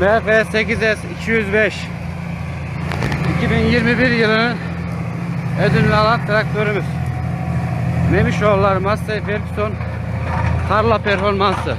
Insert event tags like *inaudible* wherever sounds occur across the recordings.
MF 8S 205 2021 yılının ödülünü alan traktörümüz. Memişoğulları Massey Ferguson tarla performansı.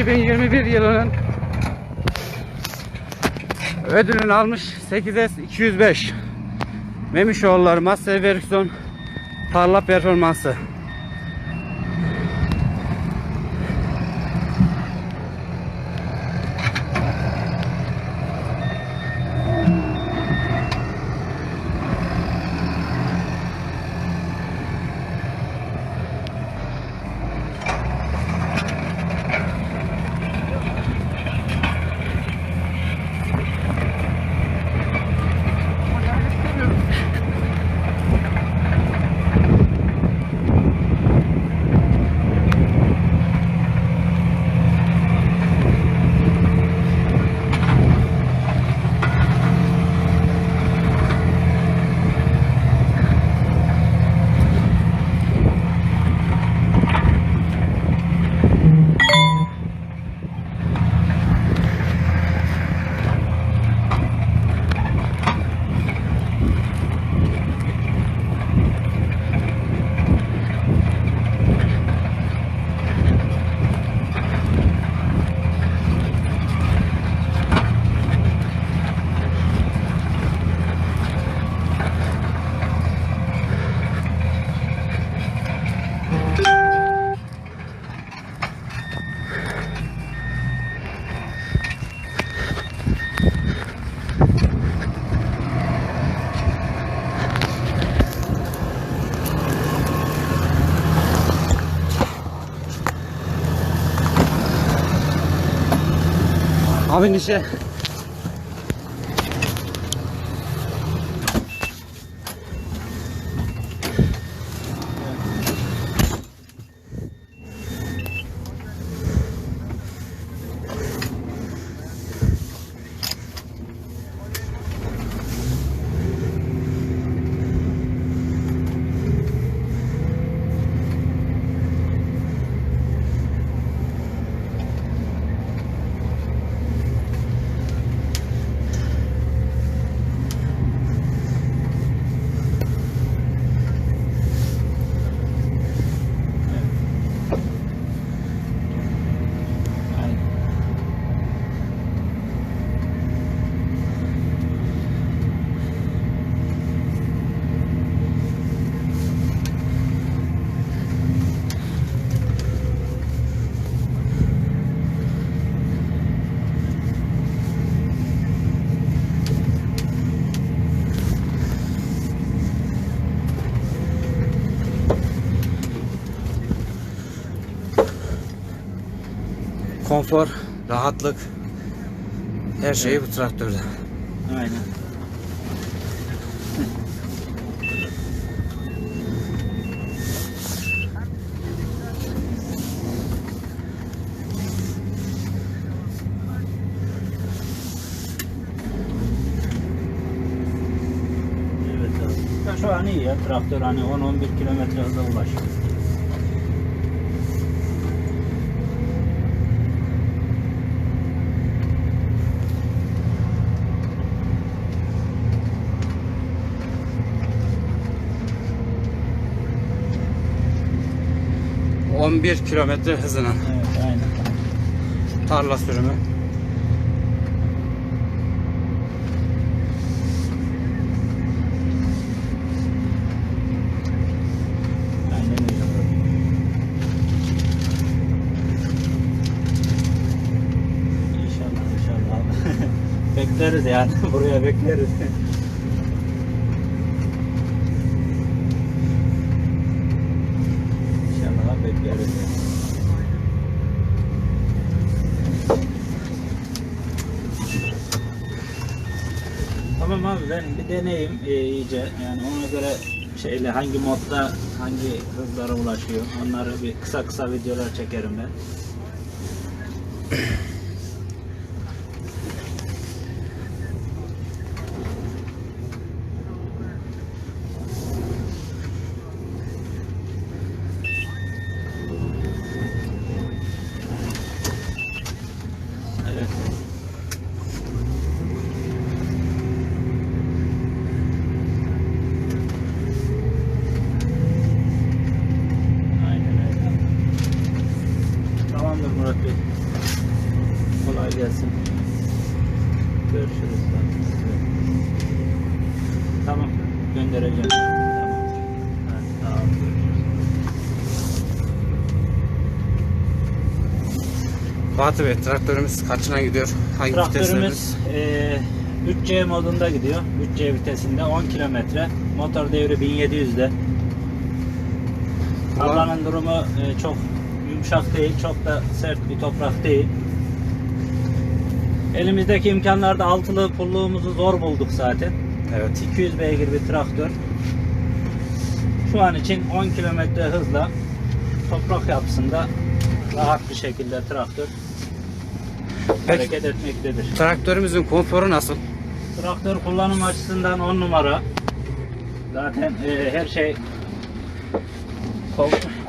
...2021 yılının... ...ödülünü almış 8S 205... ...Memişoğulları Massey Ferguson... ...tarla performansı. Abi nişe. Konfor, rahatlık. Her şeyi bu traktörde. Aynen. Evet abi. Şu an iyi ya traktör hani 10-11 kilometre hıza ulaşıyor. 11 kilometre hızına Evet aynen. tarla sürümü. *laughs* Bekleriz yani *laughs* buraya bekleriz. İnşallah bekleriz. Deneyeyim e, iyice. Yani ona göre şeyle hangi modda hangi hızlara ulaşıyor. Onları bir kısa kısa videolar çekerim ben. Evet. Aynen öyle. Tamamdır Murat Bey. Kolay gelsin. Görüşürüz. Tamam. Göndereceğim. Tamam. Evet, tamam. Fatih Bey traktörümüz kaçına gidiyor? Hangi Traktörümüz eee 3C modunda gidiyor. 3C vitesinde 10 kilometre. Motor devri 1700'de. Ulan- Tabanın durumu e, çok yumuşak değil, çok da sert bir toprak değil. Elimizdeki imkanlarda altılı pulluğumuzu zor bulduk zaten. Evet. 200 beygir bir traktör. Şu an için 10 kilometre hızla toprak yapısında rahat bir şekilde traktör Peki. hareket etmektedir. Traktörümüzün konforu nasıl? Traktör kullanım açısından 10 numara. Zaten e, her şey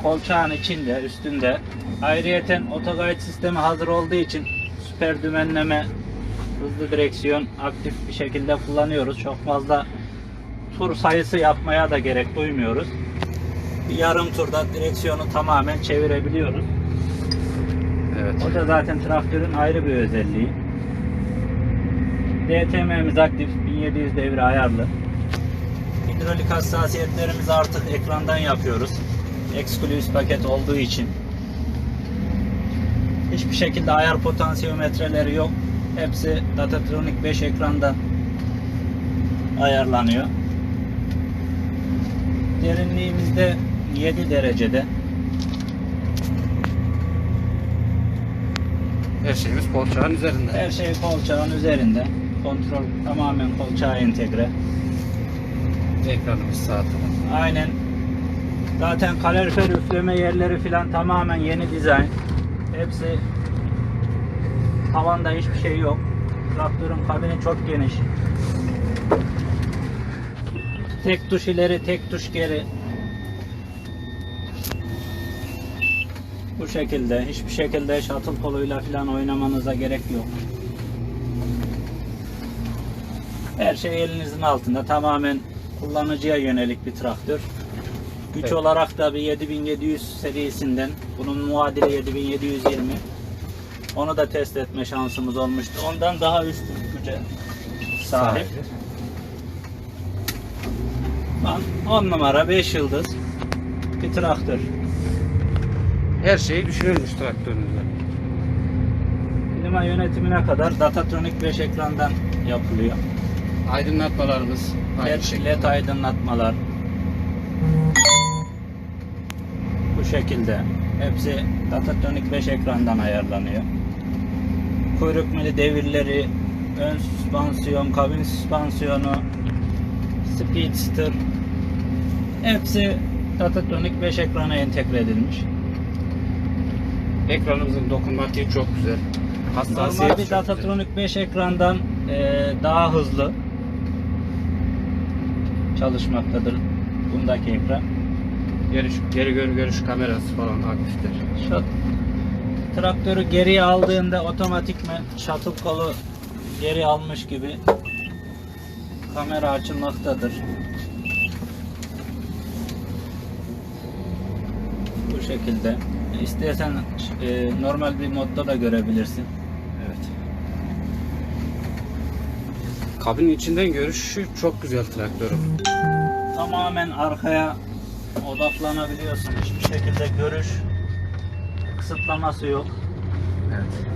kolçağın içinde, üstünde. Ayrıyeten otogayet sistemi hazır olduğu için süper dümenleme, hızlı direksiyon aktif bir şekilde kullanıyoruz. Çok fazla tur sayısı yapmaya da gerek duymuyoruz. Bir yarım turda direksiyonu tamamen çevirebiliyoruz. Evet. O da zaten traktörün ayrı bir özelliği. DTM'miz aktif, 1700 devre ayarlı. Hidrolik hassasiyetlerimizi artık ekrandan yapıyoruz. Exclusive paket olduğu için. Hiçbir şekilde ayar potansiyometreleri yok. Hepsi Datatronic 5 ekranda ayarlanıyor. Derinliğimizde 7 derecede. Her şeyimiz kolçağın üzerinde. Her şey kolçağın üzerinde. Kontrol tamamen kolçağa entegre. Ekranımız sağ tarafta. Aynen. Zaten kalorifer üfleme yerleri filan tamamen yeni dizayn. Hepsi tavanda hiçbir şey yok. Traktörün kabini çok geniş. Tek tuş ileri, tek tuş geri. Bu şekilde. Hiçbir şekilde shuttle koluyla filan oynamanıza gerek yok. Her şey elinizin altında. Tamamen kullanıcıya yönelik bir traktör. Güç Evet. olarak da bir 7700 serisinden. Bunun muadili 7720. Onu da test etme şansımız olmuştu. Ondan daha üst güce sahip. Lan 10 numara 5 yıldız bir traktör. Her şeyi düşünülmüş traktörümüzde. Klima yönetimine kadar Datatronic 5 ekrandan yapılıyor. Aydınlatmalarımız aynı LED, şekilde. LED aydınlatmalar. Şekilde. Hepsi Datatronic 5 ekrandan ayarlanıyor. Kuyruk mili devirleri, ön süspansiyon, kabin süspansiyonu, speedster hepsi Datatronic 5 ekrana entegre edilmiş. Ekranımızın dokunmatiği çok güzel. Normal bir. Datatronic 5 ekrandan eee, daha hızlı çalışmaktadır bundaki ekran. Geri, geri gör, görüş kamerası falan aktiftir. Şu traktörü geriye aldığında otomatikmen shuttle kolu geri almış gibi kamera açılmaktadır. Bu şekilde. İstersen e, normal bir modda da görebilirsin. Evet. Kabinin içinden görüşü çok güzel traktörün. Tamamen arkaya odaklanabiliyorsun. Hiçbir şekilde görüş kısıtlaması yok. Evet.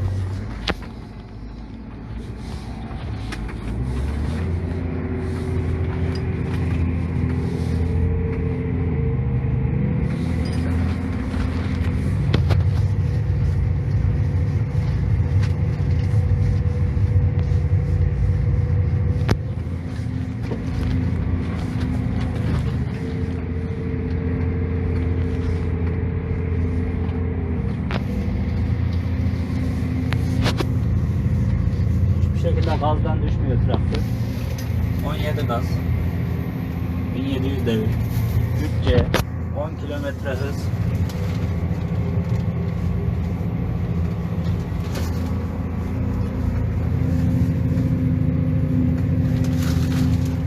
Hız.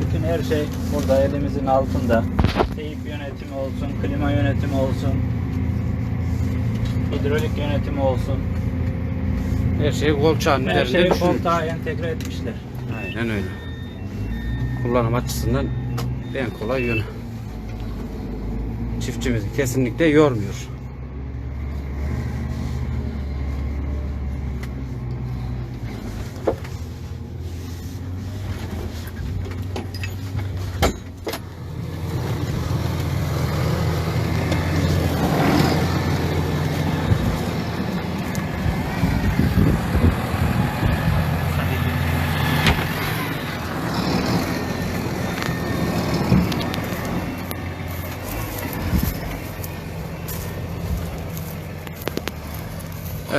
Bütün her şey burada elimizin altında. Teyip yönetimi olsun, klima yönetimi olsun, hidrolik yönetimi olsun. Her şeyi kolçağın Her üzerinde şeyi düşünmüş. koltuğa entegre etmişler. Aynen öyle. Kullanım açısından en kolay yönü. Çiftçimizi kesinlikle yormuyor.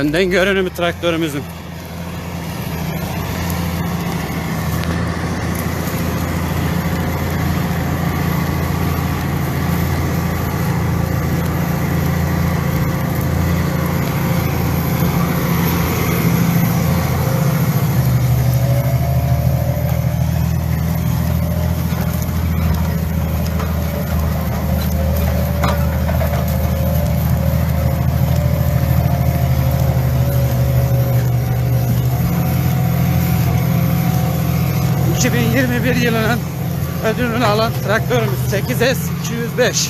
Önden görünümü traktörümüzün. ...2021 yılının ödülünü alan traktörümüz 8S 205.